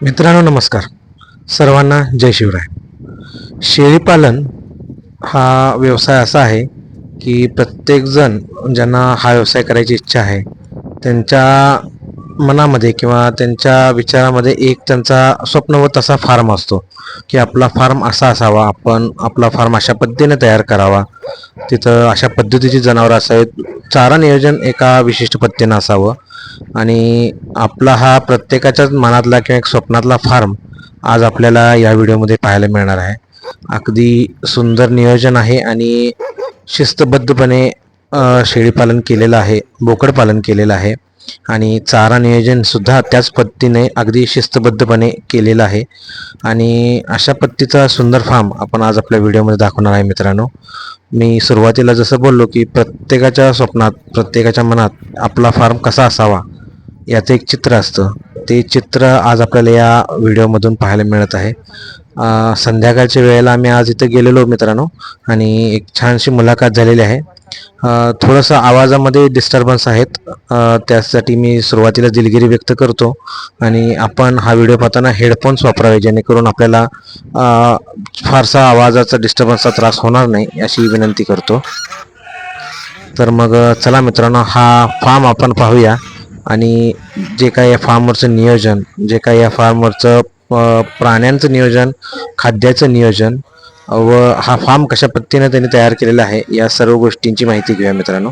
मित्रांनो नमस्कार. सर्वांना जय शिवराय. शेळीपालन हा व्यवसाय असा आहे की प्रत्येकजण ज्यांना हा व्यवसाय करायची इच्छा आहे त्यांच्या मनामध्ये किंवा त्यांच्या विचारामध्ये एक त्यांचा स्वप्न व तसा फार्म असतो की आपला फार्म असा असावा आपण आपला फार्म अशा पद्धतीने तयार करावा. तिथं अशा पद्धतीची जनावरं असावीत. चारा नियोजन एका विशिष्ट पद्धतीनं असावं. आणि आपला हा प्रत्येकाच्याच मनातला किंवा एक स्वप्नातला फार्म आज आपल्याला या व्हिडिओमध्ये पाहायला मिळणार आहे. अगदी सुंदर नियोजन आहे आणि शिस्तबद्धपणे शेळीपालन केलेलं आहे बोकडपालन केलेलं आहे आणि चारा नियोजनसुद्धा त्याच पद्धतीने अगदी शिस्तबद्धपणे केलेलं आहे. आणि अशा पद्धतीचा सुंदर फार्म आपण आज आपल्या व्हिडिओमध्ये दाखवणार आहे मित्रांनो. मी सुरुवातीला जसं बोललो की प्रत्येकाच्या स्वप्नात प्रत्येकाच्या मनात आपला फार्म कसा असावा याचं एक चित्र असतं. ते चित्र आज आपल्याला या व्हिडिओमधून पाहायला मिळत आहे. संध्याकाळच्या वेळेला आम्ही आज इथं गेलेलो मित्रांनो आणि एक छानशी मुलाखत झालेली आहे. थोडंसं आवाजामध्ये डिस्टर्बन्स आहेत. त्यासाठी मी सुरुवातीला दिलगिरी व्यक्त करतो आणि आपण हा व्हिडिओ पाहताना हेडफोन्स वापरावे जेणेकरून आपल्याला फारसा आवाजाचा डिस्टर्बन्सचा त्रास होणार नाही अशी विनंती करतो. तर मग चला मित्रांनो हा फार्म आपण पाहूया. आणि जे काही या फार्मवरचं नियोजन जे काही या फार्मरचं प्राण्यांचं नियोजन खाद्याचं नियोजन व हा फार्म कशा पद्धतीने त्यांनी तयार केलेला आहे या सर्व गोष्टींची माहिती घेऊया मित्रांनो.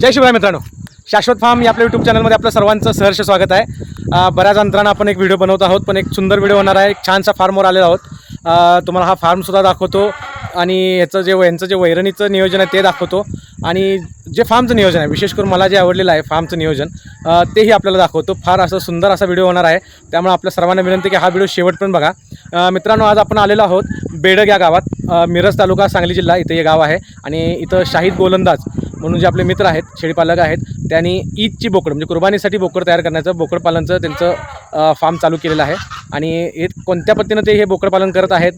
जय शिवराय मित्रांनो. शाश्वत फार्म या आपल्या यूट्यूब चॅनलमध्ये आपलं सर्वांचं सहर्ष स्वागत आहे. बऱ्याच अंतरानं आपण एक व्हिडिओ बनवत आहोत पण एक सुंदर व्हिडिओ होणार आहे. एक छानसा फार्मवर आलेला आहोत. तुम्हाला हा फार्मसुद्धा दाखवतो आणि याचं जे यांचं जे वैरणीचं नियोजन आहे ते दाखवतो. आणि जे फार्मचं नियोजन आहे विशेष करून मला जे आवडलेलं आहे फार्मचं नियोजन तेही आपल्याला दाखवतो. फार असं सुंदर असा व्हिडिओ होणार आहे. त्यामुळे आपल्या सर्वांना विनंती की हा व्हिडिओ शेवटपर्यंत बघा. मित्रांनो आज आपण आलेलो आहोत बेडग या गावात. मिरज तालुका सांगली जिल्हा इथं हे गाव आहे. आणि इथं शाहीद गोलंदाज म्हणून जे आपले मित्र आहेत शेळीपालक आहेत त्यांनी ईदची बोकड म्हणजे कुर्बानीसाठी बोकड तयार करण्याचं बोकड पालनचं त्यांचं फार्म चालू केलेलं आहे. आणि हे कोणत्या पद्धतीनं ते हे बोकड पालन करत आहेत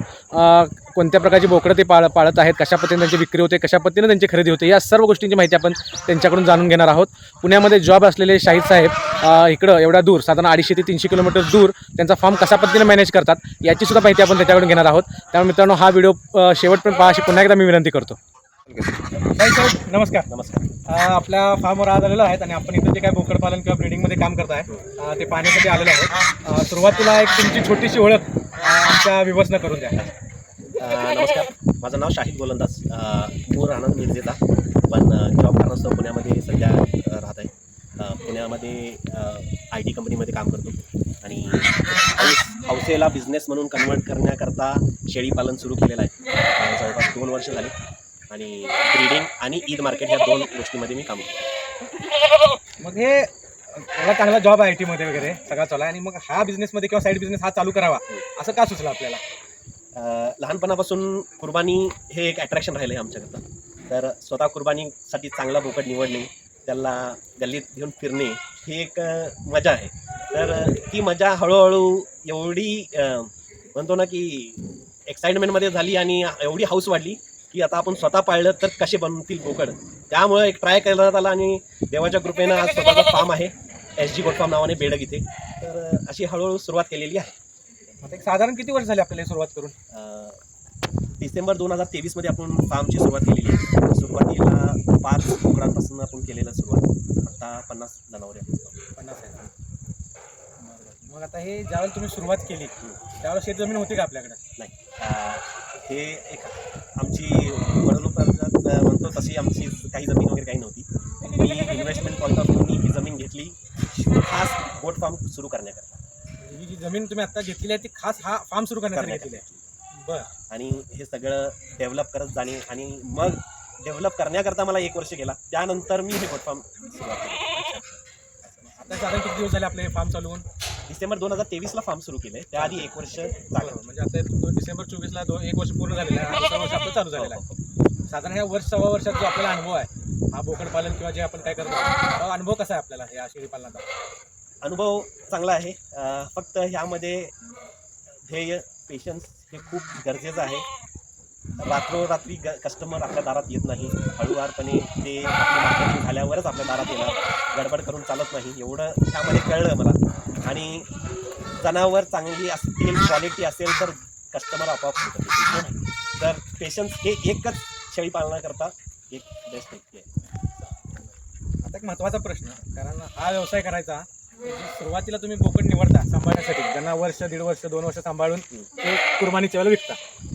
कोणत्या प्रकारची बोकडं ते पाळ पाळत आहेत कशा पद्धतीने त्यांची विक्री होते कशा पद्धतीनं त्यांची खरेदी होते या सर्व गोष्टींची माहिती आपण त्यांच्याकडून जाणून घेणार आहोत. पुण्यामध्ये जॉब असलेले शाहीद साहेब इकडं एवढ्या दूर साधारण अडीचशे ते तीनशे किलोमीटर दूर त्यांचा फॉर्म कशा पद्धतीने मॅनेज करतात याचीसुद्धा माहिती आपण त्याच्याकडून घेणार आहोत. त्यामुळे मित्रांनो हा व्हिडिओ शेवट शेवटपर्यंत पहा अशी पुन्हा एकदा मी विनंती करतो. साहेब नमस्कार. नमस्कार. आपल्या फार्मवर आज आलेलो आहेत आणि आपण इथं जे काय बोकड पालन किंवा ब्रिडिंगमध्ये काम करताय अ, ते पाहण्यासाठी आलेलो आहोत. अ, सुरुवातीला एक तुमची छोटीशी ओळख आमच्या विवसनं करून द्या. नमस्कार. माझं नाव शाहिद गोलंदाज. मूळ राहणार मिरजेचा पण जॉब कारणास्तव पुण्यामध्ये सध्या राहत आहे पुण्यामध्ये आय टी कंपनीमध्ये काम करतो. आणि हाऊसेला बिझनेस म्हणून कन्वर्ट करण्याकरता शेळीपालन सुरू केलेलं आहे. जवळपास दोन वर्ष झाली. आणि ब्रीडिंग आणि ईद मार्केट ह्या दोन गोष्टीमध्ये मी काम करतो. मग हे एवढा चांगला जॉब आहे आय टीमध्ये वगैरे सगळा चालू आणि मग हा बिझनेसमध्ये किंवा साईड बिझनेस हा चालू करावा असं का सुचलं आपल्याला? लहानपणापासून कुर्बानी हे एक अट्रॅक्शन राहिलं आहे आमच्याकडं. तर स्वतः कुर्बानीसाठी चांगला बोकड निवडणे त्याला गल्लीत घेऊन फिरणे ही एक मजा आहे. तर ती मजा हळूहळू एवढी म्हणतो ना की एक्साइटमेंटमध्ये झाली आणि एवढी हाऊस वाढली की आता आपण स्वतः पाळलं तर कसे बनतील बोकड? त्यामुळे एक ट्राय करण्यात आला आणि देवाच्या कृपेनं आज स्वतःचा फार्म आहे एस जी गोट फार्म नावाने बेडग इथे. तर अशी हळूहळू सुरुवात केलेली आहे. आता एक साधारण किती वर्ष झाले आपल्याला सुरुवात करून? डिसेंबर दोन हजार तेवीसमध्ये आपण फार्मची सुरुवात केलेली आहे. सुरुवातीला पाच बोकडांपासून आपण केलेलं सुरुवात. आता पन्नास जनावरे. पन्नास आहे मग आता हे ज्यावेळेला तुम्ही सुरुवात केली त्यावेळेला शेत जमीन होती का आपल्याकडे? नाही. अ, हे एक आमची वडलोपार्जात अ, म्हणतो तशी आमची काही जमीन वगैरे काही नव्हती. मी इन्व्हेस्टमेंट पॉईंट ऑफ व्ह्यूनी ही जमीन घेतली. खास बोट फार्म सुरू करण्याकरता. ही जी जमीन तुम्ही आता घेतलेली आहे ती खास हा फार्म सुरू करण्यासाठी घेतलेली आहे. बरं. आणि हे सगळं डेव्हलप करत जाणे आणि मग डेव्हलप करण्याकरता मला एक वर्ष गेला. त्यानंतर मी हे बोट फार्म सुरुवात केली. आता साधारण किती दिवस झाले आपले फार्म चालू होऊन डिसेंबर दोन हजार तेवीसला फार्म सुरू केले त्याआधी एक वर्ष झालं म्हणजे आता दोन डिसेंबर चोवीसला दोन एक वर्ष पूर्ण झालेलं आहे. दुसरं वर्ष आपलं चालू झालेलं आहे. साधारण ह्या वर्ष सव्वा वर्षात जो आपल्याला अनुभव आहे हा बोकड पालन किंवा जे आपण काय करतो हा अनुभव कसा आहे आपल्याला या शेळी पालनाचा अनुभव चांगला आहे. फक्त ह्यामध्ये ध्येय पेशन्स हे खूप गरजेचं आहे. रात्रोरात्री ग कस्टमर आपल्या दारात येत नाही. हळूवारपणे ते मार्केटिंग झाल्यावरच आपल्या दारात येणार. गडबड करून चालत नाही. एवढं त्यामध्ये कळलं मला. आणि जनावर चांगली असतील क्वालिटी असेल तर कस्टमर आपोआप येतील. तर पेशन्स हे एकच शेळी पालनाकरता एक बेस्ट आहे. आता एक महत्त्वाचा प्रश्न कारण हा व्यवसाय करायचा म्हणजे सुरुवातीला तुम्ही बोकड निवडता सांभाळण्यासाठी. ज्यांना वर्ष दीड वर्ष दोन वर्ष सांभाळून ते कुर्बानीच्या वेळेला विकता.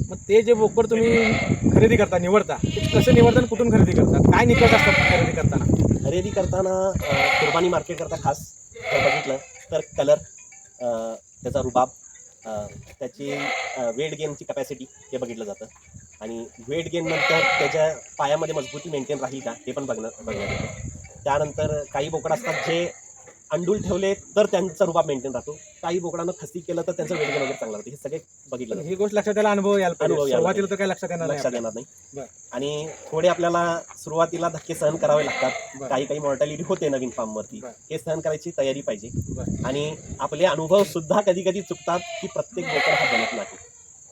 मग ते जे बोकड तुम्ही खरेदी करता निवडता ते कसं निवडता आणि कुठून खरेदी करता? काय निकष असतात खरेदी करताना? खरेदी करताना कुर्बानी मार्केट करता खास. बघितलं तर कलर त्याचा रुबाब त्याची वेट गेनची कपॅसिटी हे बघितलं जातं. आणि वेट गेन नंतर त्याच्या पायामध्ये मजबूती मेंटेन राहील का हे पण बघणं बघण्यात येतं त्यानंतर काही बोकड असतात जे अंडूल ठेवले तर त्यांचा रुबाब मेंटेन राहतो. काही बोकडांना खसी केलं तर त्यांचं वेट गेन वगैरे चांगलं राहतं. हे सगळे बघितलं जातं. ही गोष्ट लक्षात यायला अनुभव यायला अनुभव पाहिजे यायला सुरुवातीला तर काय लक्षात येणार नाही लक्षात येणार नाही. बरं. आणि थोडे आपल्याला सुरुवातीला धक्के सहन करावे लागतात. बरं. काही काही मॉर्टॅलिटी होते नवीन फार्मवरती बरं. हे सहन करायची तयारी पाहिजे. बरं. आणि आपले अनुभव सुद्धा कधी कधी चुकतात की प्रत्येक बोकड हा बनत नाही.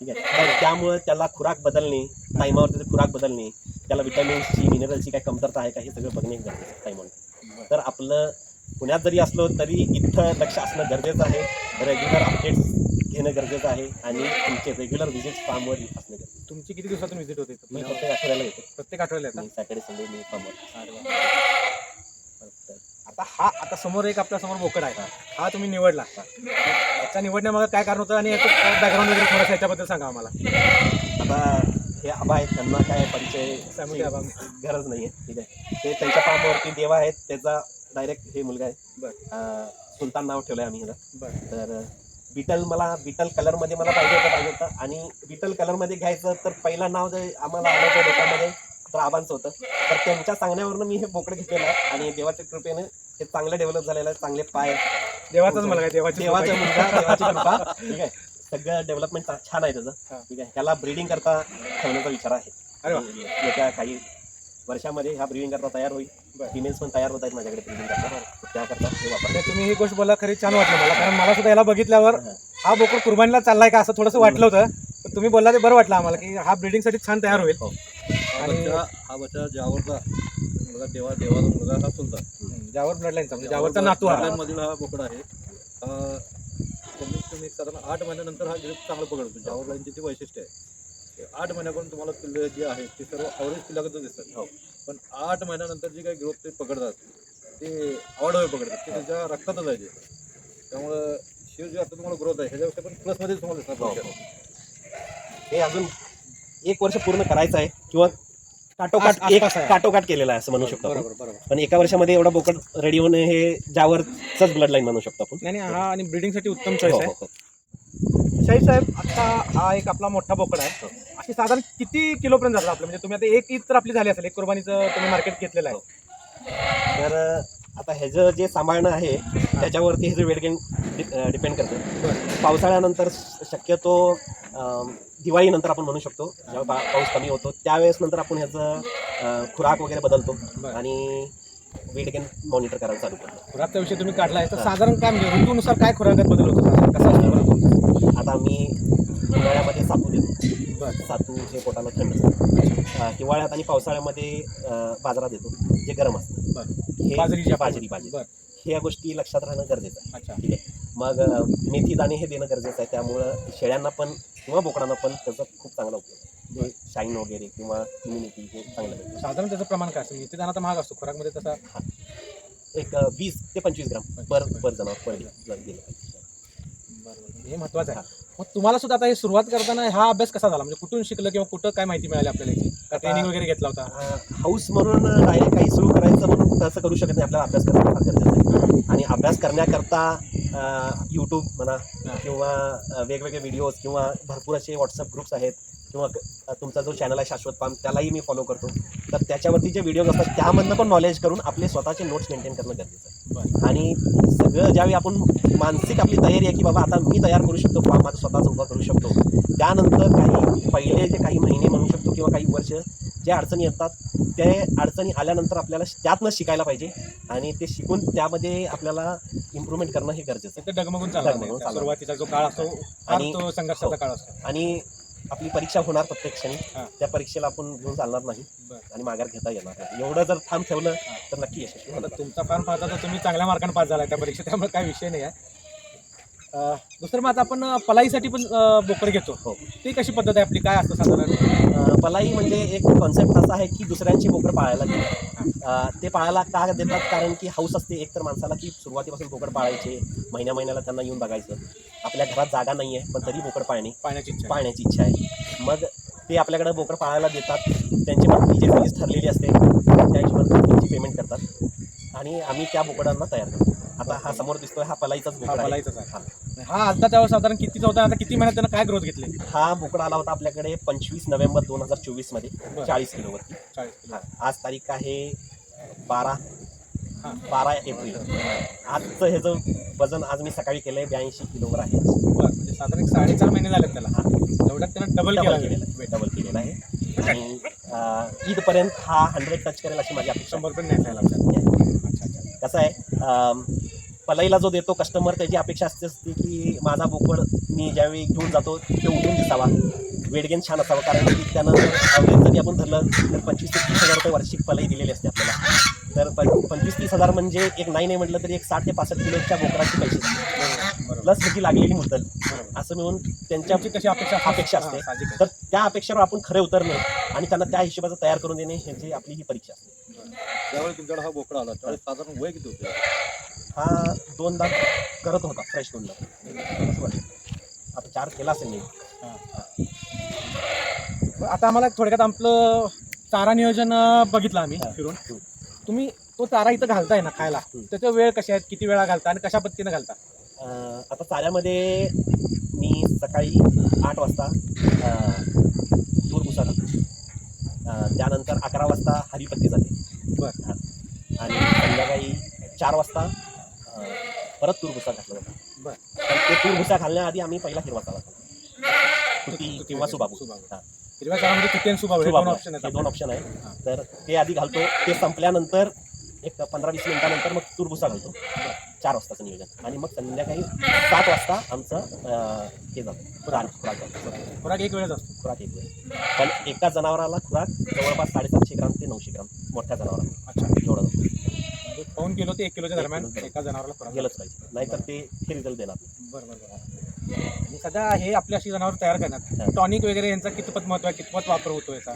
ठीक आहे? तर त्यामुळे त्याला खुराक बदलणे टायमावर त्याची खुराक बदलणे त्याला विटॅमिन्सची मिनरलची काय कमतरता आहे का हे सगळं बघणे गरजेचं आहे टायमावर तर आपलं पुण्यात जरी असलो तरी इथं लक्ष असणं गरजेचं आहे. रेग्युलर अपडेट्स घेणं गरजेचं आहे आणि तुमचे रेग्युलर व्हिजिट फार्मवर असणं गरजेचं. तुमची किती दिवसातून व्हिजिट होते? मी प्रत्येक आठवड्याला येतो. प्रत्येक आठवड्याला येतात मी सॅटर्डे संडे मी फार्मवर. आता हा आता समोर एक आपल्यासमोर बोकड आहे. हा. तुम्ही निवडला. याचा निवडण्यामागे काय कारण होतं आणि याचं बॅकग्राऊंड वगैरे थोडंसं याच्याबद्दल सांगा आम्हाला. आता हे आबा आहेत त्यांना काय परिचय आबा. गरज नाही आहे ठीक आहे. ते त्यांच्या फार्मवरती देवा आहेत त्याचा डायरेक्ट हे मुलगा आहे. अं, सुलतान नाव ठेवलं आहे आम्ही ह्याला. बरं. तर बिटल मला बिटल कलरमध्ये मला पाहिजे होतं पाहिजे होतं. आणि बिटल कलरमध्ये घ्यायचं तर पहिलं नाव जे आम्हाला आलं होतं डोक्यामध्ये तर आबांचं होतं. तर त्यांच्या सांगण्यावरनं मी हे बोकडं घेतलेलं आहे. आणि देवाच्या कृपेनं हे चांगलं डेव्हलप झालेलं आहे. चांगले पाय देवाचाच मला काय देवाची. मुलगा देवाची कृपा. ठीक आहे. सगळं डेव्हलपमेंट छान आहे हा. त्याचं ठीक आहे. त्याला ब्रीडिंग करता ठेवण्याचा विचार आहे. अरे वा. येत्या काही वर्षामध्ये हा ब्रीडिंग करता तयार होईल. फिमेल्स पण तयार होत आहेत माझ्याकडे ब्रीडिंग करता त्याकरता हे वापर नाही, तुम्ही ही गोष्ट बोला खरी छान वाटलं मला. कारण मला सुद्धा याला बघितल्यावर हा. हा बोकड कुर्बानीला चाललाय का असं थोडंसं वाटलं होतं. पण तुम्ही बोलला ते बरं वाटलं आम्हाला की हा ब्रिडिंगसाठी छान तयार होईल. हो. हा आणि- बच्चा हा बच्चा ज्यावरचा मुलगा देवा देवाचा मुलगा हा चुलता. ज्यावर ब्लडलाईनचा म्हणजे ज्यावरचा नातू हा. मधील हा बोकड आहे हा कमीत कमी साधारण आठ महिन्यानंतर हा ग्रेप चांगला पकडतो. ज्यावर लाईनची ती वैशिष्ट्य आहे. आठ महिन्यापर्यंत तुम्हाला पिल्ले जे आहेत ते सर्व अवरेज पिल्लागत दिसतात हो. पण आठ महिन्यानंतर जे काही ग्रोथ ते पकडतात ते आवडवे पकडतात ते त्याच्या रक्तातच आहे. त्यामुळं शिव जे आता तुम्हाला ग्रोथ आहे ह्याच्यापेक्षा पण प्लसमध्ये तुम्हाला दिसणार हो. भविष्यात. हे अजून एक वर्ष पूर्ण करायचं आहे किंवा काटोकाट एक. काटोकाट केलेला आहे असं म्हणू शकतो. बरोबर बरोबर पण एका वर्षामध्ये एवढा बोकड रेडी होणे हे ज्यावरच ब्लड लाईन म्हणू शकतो आपण नाही नाही, हा आणि ब्रिडिंगसाठी उत्तम चॉईस हो, आहे हो, हो. साहेब आता हा एक आपला मोठा बोकड आहे अशी साधारण किती किलोपर्यंत जातात आपलं म्हणजे तुम्ही आता एक ईद तर आपली झाली असेल एक कुर्बानीचं तुम्ही मार्केट घेतलेलं आहे तर आता ह्याचं जे सांभाळणं आहे त्याच्यावरती हे जे वेट गेन डिपेंड करतं. पावसाळ्यानंतर शक्यतो दिवाळीनंतर आपण म्हणू शकतो जेव्हा पा- पाऊस कमी होतो त्यावेळेस नंतर आपण ह्याचं खुराक वगैरे बदलतो. आणि वेट गेन मॉनिटर करायला चालू करतो खुराकचा विषय तुम्ही काढलाय तर हा. साधारण काय म्हणजे ऋतूनुसार काय खुराकात बदल होतो? आता मी उन्हाळ्यामध्ये सातू देतो बरं. सातू हे पोटाला थंड असतं हिवाळ्यात आणि पावसाळ्यामध्ये अं, बाजारात देतो जे गरम असतं. बरं. हे बाजरीच्या बाजरी बाजरी ह्या गोष्टी लक्षात राहणं गरजेचं आहे. अच्छा. ठीक आहे? मग मेथी दाणे हे देणं गरजेचं आहे. त्यामुळं शेळ्यांना पण किंवा बोकडांना पण त्याचा खूप चांगला उपयोग आहे. शाईन वगैरे किंवा इम्युनिटी हे चांगलं साधारण त्याचं प्रमाण काय असतं? इथे जाणार तर महाग असतो. खुराकमध्ये तसा एक वीस ते पंचवीस ग्राम पर पर जनावर पर दिलं पाहिजे. बरोबर हे महत्वाचं आहे. मग तुम्हाला सुद्धा आता हे सुरुवात करताना हा अभ्यास कसा झाला? म्हणजे कुठून शिकलं किंवा कुठं काय माहिती मिळाली आपल्याला याची? का ट्रेनिंग वगैरे घेतला होता? हाऊस म्हणून डायरेक्ट काही सुरू करायचं म्हणून तसं करू शकत नाही. आपल्याला अभ्यास करणं फार गरजेचं आहे. आणि अभ्यास करण्याकरता यूट्यूब म्हणा किंवा वेगवेगळे व्हिडिओज किंवा भरपूर असे व्हॉट्सअप ग्रुप्स आहेत. किंवा तुमचा जो चॅनल आहे शाश्वत पाम त्यालाही मी फॉलो करतो. तर त्याच्यावरती जे व्हिडिओज असतात त्यामधनं पण नॉलेज करून आपले स्वतःचे नोट्स मेंटेन करणं गरजेचं आहे. आणि सगळं ज्यावेळी आपण मानसिक आपली तयारी आहे की बाबा आता मी तयार करू शकतो फार्म माझं स्वतःच उभा करू शकतो. त्यानंतर काही पहिले जे काही महिने म्हणू शकतो किंवा काही वर्ष जे अडचणी येतात ते अडचणी आल्यानंतर आपल्याला त्यातनं शिकायला पाहिजे आणि ते शिकून त्यामध्ये आपल्याला इम्प्रूव्हमेंट करणं हे गरजेचं आहे. ते डगमगून. सुरुवातीचा जो काळ असतो आणि- संघर्षाचा हो. काळ असतो. आणि आपली परीक्षा होणार प्रत्येक क्षणी. हा. त्या परीक्षेला आपण घेऊन चालणार नाही. बरं. आणि माघार घेता येणार नाही. एवढं जर ठाम ठेवलं तर नक्की यशस्वी आता होणार तुमचा फार्म पाहता तर तुम्ही चांगल्या मार्काने पास झाला त्या परीक्षेत त्यामुळे काही विषय नाही आहे. अं, दुसरं मग आता आपण अं, पलाईसाठी पण अं, बोकड घेतो. हो. ती कशी पद्धत आहे आपली? काय असतं साधारण? अं, पलाई म्हणजे एक कॉन्सेप्ट असा आहे की दुसऱ्यांची बोकड पाळायला देणे अं, ते पाळायला का देतात? कारण की हाऊस असते. एकतर माणसाला की सुरुवातीपासून बोकड पाळायचे. महिन्या महिन्याला त्यांना येऊन बघायचं. आपल्या घरात जागा नाही आहे पण तरी बोकड पाळणे पाण्याची इच्छा आहे. पाळण्याची इच्छा आहे मग ते आपल्याकडे बोकड पाळायला देतात त्यांची मंथली जी फीज ठरलेली असते त्या हिशोबाने त्यांची पेमेंट करतात आणि आम्ही त्या बोकडांना तयार करतो आता हा समोर दिसतोय हा पलाईचाच हा, बोकड आहे पलाईचाच आहे. हा. हा आता त्यावर साधारण कितीचा होता आता किती महिन्यात त्यानं काय ग्रोथ घेतली हा बोकड आला होता आपल्याकडे पंचवीस नोव्हेंबर दोन हजार चोवीसमध्ये बरं. चाळीस किलोवरती चाळीस किलो हा, आज तारीख आहे बारा. बारा एप्रिल. आजचं हे जो वजन आज मी सकाळी केलंय ब्याऐंशी किलोवर आहे. म्हणजे साधारण एक साडेचार महिने झालेत त्याला. तेवढ्यात त्यानं डबल डबल केला केलेला आहे. डबल केलेला आहे. आणि अं, ईदपर्यंत हा हंड्रेड टच करेल अशी माझी अपेक्षा शंभर पण नाही खायला आपल्याला अच्छा अच्छा. कसं आहे अं, पलईला जो देतो कस्टमर त्याची अपेक्षा असते असते की माझा बोकड मी ज्यावेळी घेऊन जातो ते उठून दिसावा. वेडगेन छान असावं. कारण की त्यानं जरी आपण धरलं तर पंचवीस ते तीस हजार रुपये वार्षिक पलई दिलेली असते आपल्याला. तर पं पंचवीस तीस हजार म्हणजे एक नाही नाही म्हटलं तरी एक साठ ते पासष्ट किलोच्या बोकडाचे पैसे प्लस त्याची लागलेली मुद्दल. असं मिळून त्यांच्या त्यांची कशी अपेक्षा अपेक्षा असते. तर त्या अपेक्षेवर आपण खरे उतरणे आणि त्यांना त्या हिशोबाचं तयार करून देणे ह्याची आपली ही परीक्षा असते. त्यावेळी तुमच्याकडे हा बोकडा आला. त्यावेळी साधारण वय किती होते? हा दोनदा करत होता फ्रेश दोनदा आता चार केला असेल मी. आता आम्हाला थोडक्यात आपलं चारा नियोजन बघितलं आम्ही. फिरून. तुम्ही तो चारा इथं घालताय ना खायला. त्याचा वेळ कशा आहेत किती वेळा घालता आणि कशा पद्धतीनं घालता? अं, आता चाऱ्यामध्ये मी सकाळी आठ वाजता अं, दूर भुसा अं, त्यानंतर अकरा वाजता हरिपत्ती जाते. बरं. हा. आणि संध्याकाळी चार वाजता अं, परत तूर भुसा घातला जातो. बरं. पण ते तूर भुसा घालण्याआधी आम्ही पहिला हिरवा चारा तुती किंवा सुबाबू. सुबाबू. हा. हिरव्या चारामध्ये किती आणि हे दोन आहे. ऑप्शन हे आहेत दोन ऑप्शन आहे तर ते आधी घालतो ते संपल्यानंतर एक पंधरा वीस मिनिटानंतर मग तूर भुसा घालतो. चार वाजताचं नियोजन. आणि मग संध्याकाळी सात वाजता आमचं हे जातं रान खुराक जातं. खुराक एक वेळच असतो. खुराक एक वेळ पण एका जनावराला खुराक जवळपास साडेसातशे ग्राम ते नऊशे ग्राम मोठ्या जनावराला अच्छा. एवढं जातं. म्हणजे पाऊन किलो ते एक किलोच्या एक दरम्यान. एका जनावरला खुराक गेलंच पाहिजे. नाहीतर ते हे रिझल्ट देणार. बरं बरं बरं. आणि सध्या हे आपली अशी जनावर तयार. करण्यात. टॉनिक वगैरे यांचा कितपत महत्त्व आहे? कितपत वापर होतो याचा?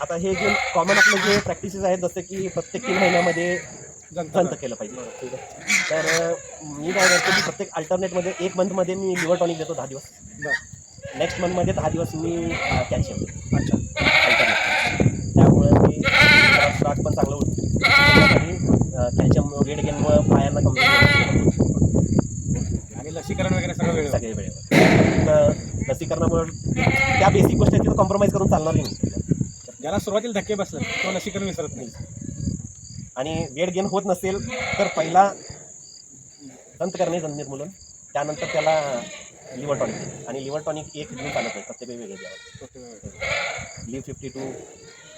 आता हे जे कॉमन आपले जे प्रॅक्टिसेस आहेत जसं की प्रत्येक तीन महिन्यामध्ये जंत केलं पाहिजे. ठीक आहे. तर मी काय करतो की प्रत्येक अल्टरनेटमध्ये एक मंथमध्ये मी लिव्हर टॉनिक देतो दहा दिवस. नेक्स्ट मंथमध्ये दहा दिवस मी कॅल्शियम देतो अच्छा. अल्टरनेट त्यामुळे ते जरा खुराक पण चांगलं होतं कॅल्शियम वेट गेनमुळं पायांना कमी आणि लसीकरण वगैरे सगळं वेळ सगळे वेळेवर. तर लसीकरणामुळे त्या बेसिक गोष्टी तिथं कॉम्प्रोमाइज करून चालणार नाही. ज्याला सुरुवातीला धक्के बसले तो लसीकरण विसरत नाही. आणि वेट गेन होत नसेल तर पहिला दंत करणे दंत निर्मूलन त्यानंतर त्याला लिव्हर टॉनिक आणि लिव्हर टॉनिक एक घेऊन चालत नाही प्रत्येक वेगळे द्यावं लिव्ह फिफ्टी टू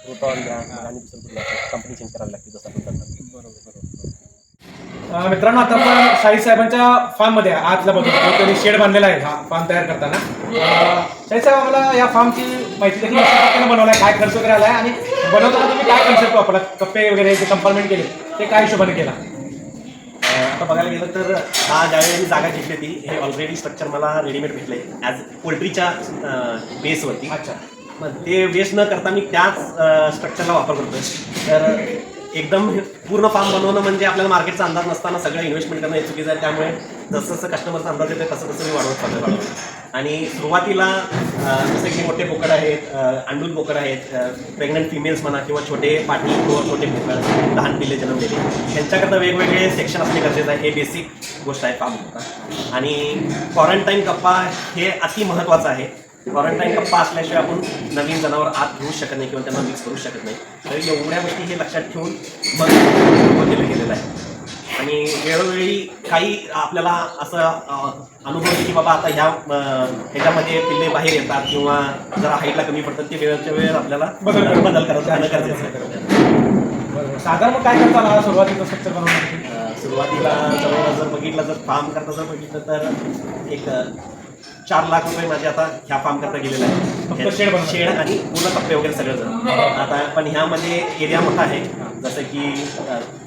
मग आणि दुसरं कुठलं कंपनी चेंज करावी लागते जसं आपण करतात बरोबर बरोबर मित्रांनो आता आपण शाहीद साहेबांच्या फार्ममध्ये आहे. आतला बघतो त्यांनी शेड बांधलेला आहे हा फार्म तयार करताना. शाहीद साहेब आम्हाला या फार्मची माहिती देखील बनवलाय. काय खर्च वगैरे आलाय आणि बनवताना तुम्ही काय कन्सेप्ट वापरला कप्पे वगैरे जे कंपार्टमेंट केले ते काय हिशोबाने केला? आता बघायला गेलं तर हा ज्यावेळी मी जागा घेतली होती हे ऑलरेडी स्ट्रक्चर मला रेडीमेड भेटले ॲज पोल्ट्रीच्या बेसवरती अच्छा. मग ते वेस्ट न करता मी त्याच स्ट्रक्चरला वापर करतोय. तर एकदम पूर्ण फार्म बनवणं म्हणजे आपल्याला मार्केटचा अंदाज नसताना सगळं इन्व्हेस्टमेंट करणं हे चुकीचं आहे. त्यामुळे जसं जसं कस्टमरचा अंदाज येतो तसं तसं मी वाढवत चाललं वाढवत आणि सुरुवातीला जसे की मोठे पोकड आहेत अंडूल पोकड आहेत प्रेग्नंट फिमेल्स म्हणा किंवा छोटे पाटी किंवा छोटे पोकड लहान पिल्ले जन्मलेले त्यांच्याकरता वेगवेगळे सेक्शन असणे गरजेचं आहे. हे बेसिक गोष्ट आहे फार्म आणि क्वारंटाईन कप्पा हे अति महत्त्वाचं आहे. क्वारंटाईन कप्पा असल्याशिवाय आपण नवीन जनावर आत घेऊ शकत नाही किंवा त्यांना मिक्स करू शकत नाही. तर एवढ्या गोष्टी हे लक्षात ठेवून मग केलं गेलेलं आहे. आणि वेळोवेळी काही आपल्याला असं अनुभव की बाबा आता ह्या ह्याच्यामध्ये पिल्ले बाहेर येतात किंवा जरा हाईटला कमी पडतात ते वेळच्या वेळ आपल्याला बदल करा. बदल करत राहणं गरजेचं साधारण मग काय करता आला स्ट्रक्चर बनवण्यासाठी? अ, सुरुवातीला जवळ जर बघितलं जर फार्म करता जर बघितलं तर एक चार लाख रुपये माझे आता ह्या फार्म करता गेलेला फक्त आहे शेड आणि पूर्ण कप्पे वगैरे सगळं जण. आता पण ह्यामध्ये एरिया मोठा आहे. जसं की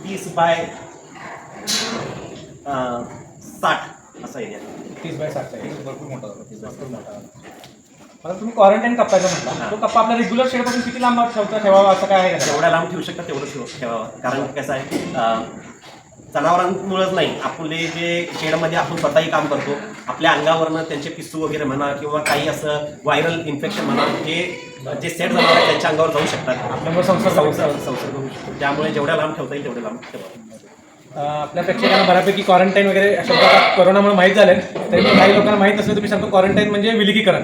तीस बाय साठ असा एरिया तीस बाय आहे. भरपूर मोठा झाला. भरपूर मोठा. मला तुम्ही क्वारंटाईन कप्पाचा म्हटला. तो कप्पा आपला रेग्युलर शेडपासून किती लांब ठेवता ठेवावा? असं काय आहे का? जेवढ्या लांब ठेवू शकता तेवढं ठेव. ठेवावं कारण कसं आहे जनावरांमुळंच नाही. आपले जे शेडमध्ये आपण स्वतःही काम करतो आपल्या अंगावरनं त्यांचे पिस्सू वगैरे म्हणा किंवा काही असं व्हायरल इन्फेक्शन म्हणा हे जे सेट जनावर आहेत त्यांच्या अंगावर जाऊ शकतात. आपल्यामुळे संसर्ग. संसर्ग संसर्ग होऊ शकतो. त्यामुळे जेवढ्या लांब ठेवता येईल तेवढ्या लांब ठेवा. आपल्या प्रेक्षकांना बऱ्यापैकी क्वारंटाईन वगैरे शब्द कोरोनामुळे माहीत झाले तरी काही लोकांना माहीत नसलं तुम्ही सांगतो क्वारंटाईन म्हणजे विलगीकरण.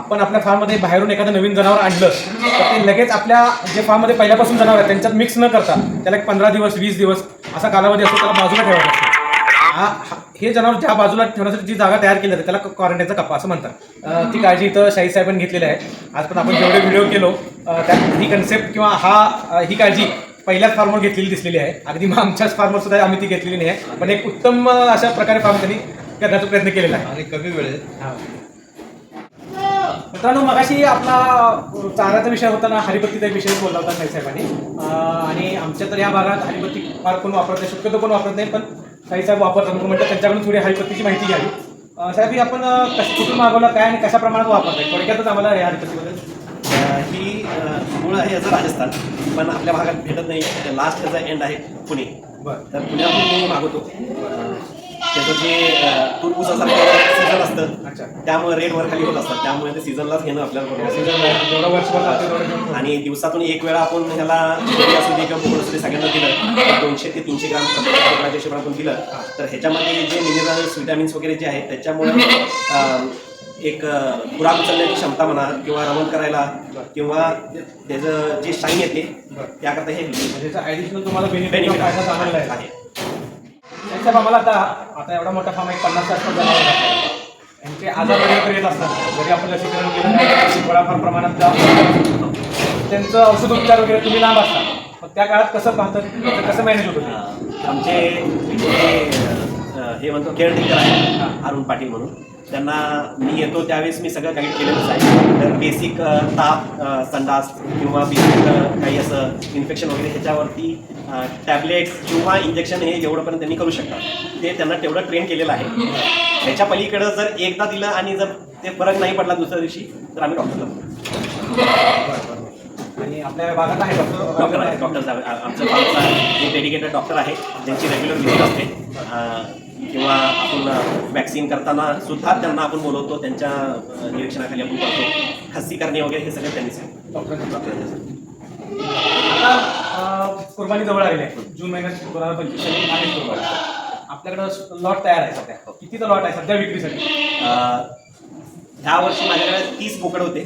आपण आपल्या फार्ममध्ये बाहेरून एखादं नवीन जनावर आणलं तर ते लगेच आपल्या जे फार्ममध्ये पहिल्यापासून जनावर आहे त्यांच्यात मिक्स न करता त्याला एक पंधरा दिवस वीस दिवस असा कालावधी असतो त्याला बाजूला ठेवायचा असतो. हा जनावर ज्या बाजूला ठेवण्यासाठी जी जागा तयार केली जाते त्याला क्वारंटाईनचा कप्पा असं म्हणतात. ती काळजी इथं शाही साहेबांनी घेतलेली आहे. आज पण आपण जेवढे व्हिडिओ केलो त्यात ही कन्सेप्ट किंवा हा ही काळजी पहिल्याच फार्मवर घेतलेली दिसलेली आहे. अगदी मग आमच्याच फार्मवर सुद्धा आम्ही ती घेतलेली नाही आहे. पण एक उत्तम अशा प्रकारे फार्म त्यांनी करण्याचा प्रयत्न केलेला आहे. आणि कमी वेळेत मित्रांनो मगाशी आपला चाऱ्याचा विषय होता ना हरिपत्तीचा विषय बोलला होता साई साहेबांनी. अ, आणि आमच्या तर या भागात हरिपत्ती फार कोण वापरत नाही शक्यतो कोण वापरत नाही पण साई साहेब वापरतात. म्हणून म्हटलं त्यांच्याकडून थोडी हरिपत्तीची माहिती घ्यावी. साहेब ही आपण कश कुठून मागवलं काय आणि कशा प्रमाणात वापरताय? थोडक्यातच आम्हाला या हरिपत्तीबद्दल ही मूळ आहे याचं राजस्थान पण आपल्या भागात भेटत नाही. लास्ट त्याचा एंड आहे पुणे. बरं. तर पुण्यातून मी मागवतो. त्याचं जे ऊसासारखं सीझन असतं अच्छा त्यामुळे रेट वर खाली होत असतात. त्यामुळे ते सीझनलाच घेणं आपल्याला सीझन. आणि दिवसातून एक वेळा आपण ह्याला असू दे किंवा असू दे सगळ्यांना दिलं दोनशे ते तीनशे ग्राम हिशोबाने आपण दिलं तर ह्याच्यामध्ये जे मिनरल्स विटॅमिन्स वगैरे जे आहेत त्याच्यामुळे एक खुराक उचलण्याची क्षमता म्हणा किंवा रवण करायला किंवा त्याचं जे शाईन येते त्याकरता हे म्हणजे ॲडिशनल तुम्हाला बेनिफिट आहे. आहे साहेब आम्हाला आता आता एवढा मोठा फार्म एक पन्नास आसपास जनावर. यांचे आजार वगैरे येत असतात. जरी आपण लसीकरण केलं नाही थोड्याफार प्रमाणात त्या- त्यांचं औषध उपचार वगैरे तुम्ही लांब असता. मग त्या काळात कसं पाहतात? कसं मॅनेज होतं ते? आमचे हे म्हणतो केअरटेकर आहे अरुण पाटील म्हणून. त्यांना मी येतो त्यावेळेस मी सगळं गाईड केलेलंच आहे. तर बेसिक ताप संडास किंवा बेसिक काही असं इन्फेक्शन वगैरे ह्याच्यावरती टॅबलेट्स किंवा इंजेक्शन हे एवढंपर्यंत त्यांनी करू शकतात. ते त्यांना तेवढं ट्रेन केलेलं आहे. ह्याच्या पलीकडं जर एकदा दिलं आणि जर ते फरक नाही पडला दुसऱ्या दिवशी तर आम्ही डॉक्टरला आणि आपल्या भागात आहे डॉक्टर आहे डॉक्टर आमचं गावचा एक डेडिकेटेड डॉक्टर आहे ज्यांची रेग्युलर व्हिजिट असते किंवा आपण वॅक्सिन करताना सुद्धा त्यांना आपण बोलवतो त्यांच्या निरीक्षणाखाली आपण करतो खस्सी करणे वगैरे हे सगळं. डॉक्टर आता कुर्बानी जवळ आलेली आहे जून महिन्यात हजार पंचवीस आहे कुर्बानी. आपल्याकडं लॉट तयार आहे सध्या. कितीचं लॉट आहे सध्या विक्रीसाठी? ह्या वर्षी माझ्याकडे तीस बोकड होते.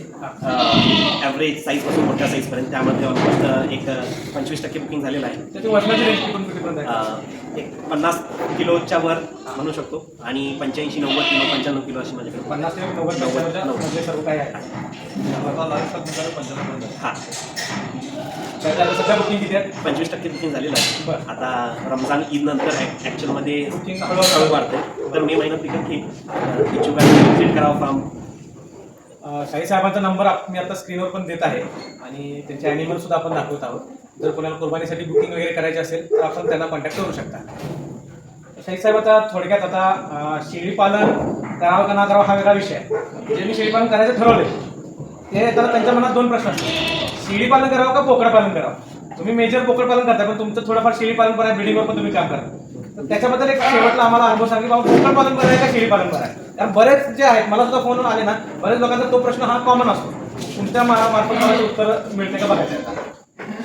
ॲव्हरेज साईजपासून मोठ्या साईजपर्यंत त्यामध्ये ऑलमोस्ट एक पंचवीस टक्के बुकिंग झालेलं आहे. एक पन्नास किलोच्या वर म्हणू शकतो. आणि पंच्याऐंशी नव्वद किलो पंच्याण्णव किलो अशी माझ्याकडे. पन्नास ते नव्वद टक्क्याच्या मध्ये सर्व आहे. हां. सध्या बुकिंग किती आहे? पंचवीस टक्के बुकिंग झालेलं आहे. आता रमजान ईद नंतर ॲक्च्युअलमध्ये हळूहळू वाढते तर मे महिन्यात तिकीट घेईल इच्छुक आहे विजिट करावं फार्म शाही साहेबांचा नंबर मी आता स्क्रीनवर पण देत आहे. आणि त्यांचे ॲनिमल सुद्धा आपण दाखवत आहोत. जर कोणाला कुर्बानीसाठी बुकिंग वगैरे करायची असेल तर आपण त्यांना कॉन्टॅक्ट करू शकता. शाही साहेब आता थोडक्यात आता शेळी पालन करावं का ना करावं हा वेगळा विषय आहे. जे मी शेळी पालन करायचं ठरवले ते तर त्यांच्या मनात दोन प्रश्न असतात. शेळी पालन करावं का बोकड पालन करावं? तुम्ही मेजर बोकड पालन करता पण तुमचं थोडंफार शेळी पालन करा आहे पण तुम्ही काम करा. तर त्याच्याबद्दल एक शेवटला आम्हाला अनुभव सांगा की बाबा बोकड पालन बरं आहे का शेळी पालन बरं आहे? कारण बरेच जे आहेत मला सुद्धा फोन आले ना बरेच लोकांचा तो प्रश्न हा कॉमन असतो. तुमच्या मार्फत मला उत्तर मिळते का बघायचं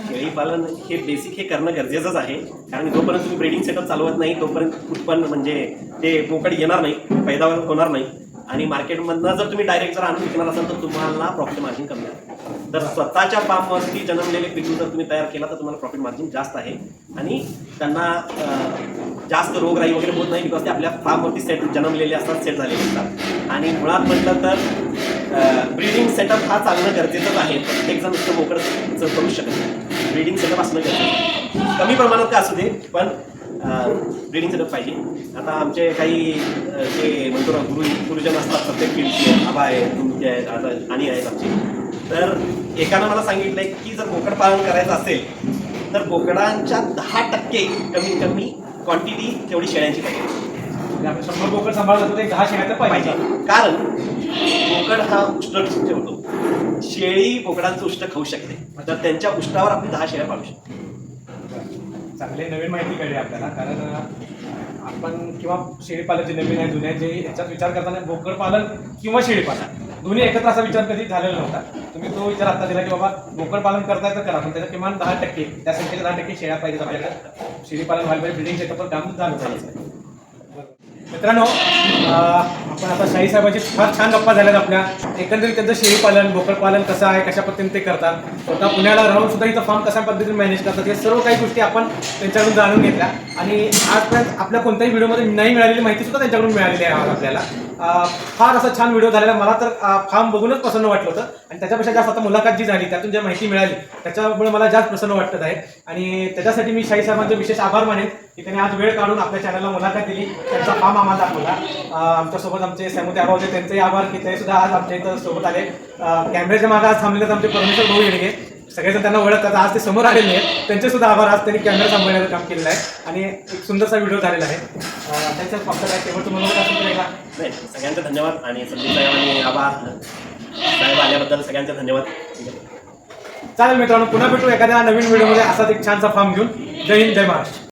शेळी पालन हे बेसिक हे करणं गरजेचंच आहे. कारण जोपर्यंत तुम्ही ब्रीडिंग सेटअप चालवत नाही तोपर्यंत उत्पन्न म्हणजे ते पोकड येणार नाही पैदावार होणार नाही. आणि मार्केटमधनं जर तुम्ही डायरेक्ट जर आणून विकणार असाल तर तुम्हाला प्रॉफिट मार्जिन कमी आहे. तर स्वतःच्या फार्मवरती जन्मलेले पिकू जर तुम्ही तयार केला तर तुम्हाला प्रॉफिट मार्जिन जास्त आहे. आणि त्यांना जास्त रोगराई वगैरे होत नाही बिकॉज ते आपल्या फार्मवरती सेट जन्मलेले असतात सेट झालेले असतात. आणि मुळात म्हटलं तर ब्रीडिंग सेटअप हा चालणं गरजेचंच आहे. प्रत्येक जण नुसतं बोकडं करू शकत नाही. ब्रीडिंग सेटअप असणं गरजेचं. कमी प्रमाणात का असू दे पण ब्रीडिंग सेटअप पाहिजे. आता आमचे काही जे म्हणतो ना गुरु गुरुजन असतात प्रत्येक फील्डचे आबा आहेत तुमचे आहेत आता आणि आहेत आमचे. तर एकानं मला सांगितलंय की जर बोकड पालन करायचं असेल तर बोकडांच्या दहा टक्के कमीत कमी क्वांटिटी तेवढी शेळ्यांची पाहिजे आपण शंभर बोकड सांभाळत होतो एक दहा शेळ्या तर पाहिजे. कारण बोकड हा उष्ट ठेवतो. शेळी बोकडांचं उष्ट खाऊ शकते. तर त्यांच्या उष्टावर आपण दहा शेळ्या पाळू शकतो. चांगले नवीन माहिती कळली आपल्याला. कारण आपण किंवा शेळीपालन जे नवीन आहे जुने आहे, जे याच्यात विचार करताना बोकड पालन किंवा शेळीपालन. दोन्ही एकत्र असा विचार कधी झालेला नव्हता. तुम्ही तो विचार आता दिला की बाबा बोकड पालन करताय तर करा पण त्याचा किमान दहा टक्के त्या संख्येच्या दहा टक्के शेळ्या पाहिजे आपल्याला. शेळीपालन व्हायला पाहिजे बिल्डिंग सेटअपवर काम झालं पाहिजे. मित्रांनो आपण आता शाही साहेबांची फार छान गप्पा झाल्यात आपल्या. एकंदरीत त्यांचं शेळी पालन बोकड पालन कसं आहे कशा पद्धतीने ते करतात स्वतः पुण्याला राहून सुद्धा इथं फार्म कशा पद्धतीने मॅनेज करतात या सर्व काही गोष्टी आपण त्यांच्याकडून जाणून घेतल्या. आणि आजपर्यंत आपल्या कोणत्याही व्हिडिओमध्ये नाही मिळालेली माहिती सुद्धा त्यांच्याकडून मिळालेली आहे आपल्याला. फार असा छान व्हिडिओ झालेला मला तर फार्म बघूनच प्रसन्न वाटलं होतं. आणि त्याच्यापेक्षा जास्त आता मुलाखत जी झाली त्यातून जी माहिती मिळाली त्याच्यामुळे मला जास्त प्रसन्न वाटत आहे. आणि त्याच्यासाठी मी शाही साहेबांचे विशेष आभार मानेन की त्यांनी आज वेळ काढून आपल्या चॅनलला मुलाखत दिली त्यांचा फार्म आम्हाला दाखवला. आमच्यासोबत आमचे सॅमुते आबा होते त्यांचेही आभार की ते सुद्धा आज आमच्या इथं सोबत आले. कॅमेऱ्याच्या मागे आज थांबले तर आमचे परमेश्वर भाऊ येणगे सगळेजण त्यांना ओळखतात आज ते समोर आलेले आहेत. त्यांचे सुद्धा आभार आज त्यांनी कॅमेरा सांभाळण्याचं काम केलेलं आहे. आणि एक सुंदरसा व्हिडिओ झालेला आहे. त्यांच्याच फक्त काय तर एकदा नाही सगळ्यांचे धन्यवाद आणि संदीप साहेब आणि आबा साहेब आल्याबद्दल सगळ्यांचे धन्यवाद. चालेल मित्रांनो पुन्हा भेटू एखाद्या नवीन व्हिडिओमध्ये असाच एक छानसा फार्म घेऊन. जय हिंद जय महाराष्ट्र.